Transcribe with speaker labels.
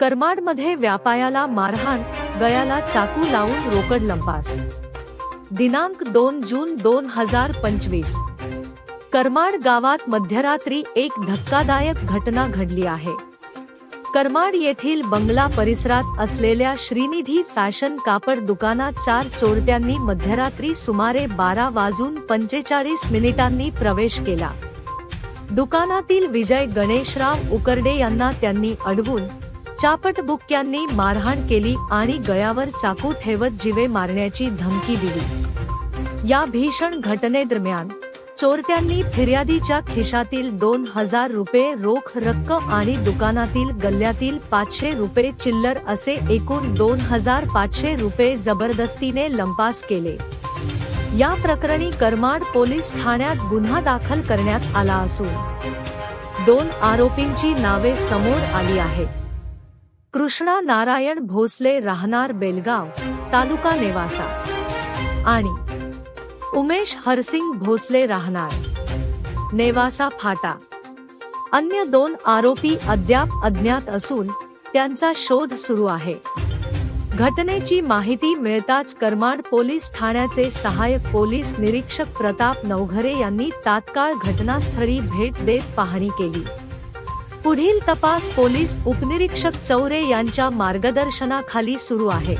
Speaker 1: करमाडमध्ये व्यापायाला मारहाण गळ्याला चाकू लावून रोकड लंपास. दिनांक दोन जून दोन हजार पंचवीस. करमाड गावात मध्यरात्री एक धक्कादायक घटना घडली आहे. करमाड येथील बंगला परिसरात असलेल्या श्रीनिधी फॅशन कापड दुकानात चार चोरट्यांनी मध्यरात्री सुमारे बारा वाजून पंचेचाळीस मिनिटांनी प्रवेश केला. दुकानातील विजय गणेशराव उकरडे यांना त्यांनी अडवून चापटबुक्यांनी मारहाण केली आणि गळ्यावर चाकू ठेवत जिवे मारण्याची धमकी दिली. या भीषण घटनेदरम्यान चोरट्यांनी फिर्यादीच्या खिशातील दोन हजार रुपये रोख रक्कम आणि दुकानातील गल्ल्यातील पाचशे रुपये चिल्लर असे एकूण दोन हजार पाचशे रुपये जबरदस्तीने लंपास केले. या प्रकरणी करमाड पोलीस ठाण्यात गुन्हा दाखल करण्यात आला असून दोन आरोपींची नावे समोर आली आहेत. कृष्णा नारायण भोसले राहणार बेलगाव तालुका नेवासा. आणि उमेश हरसिंग भोसले राहणार. नेवासा फाटा. अन्य दोन आरोपी अद्याप अज्ञात असून त्यांचा शोध सुरू आहे. घटनेची माहिती मिळताच करमाड पोलीस ठाण्याचे सहाय्यक पोलीस निरीक्षक प्रताप नवघरे यांनी तात्काळ घटनास्थळी भेट देत पाहणी केली. पुढील तपास पोलीस उपनिरीक्षक चौरे यांच्या मार्गदर्शनाखाली सुरू आहे.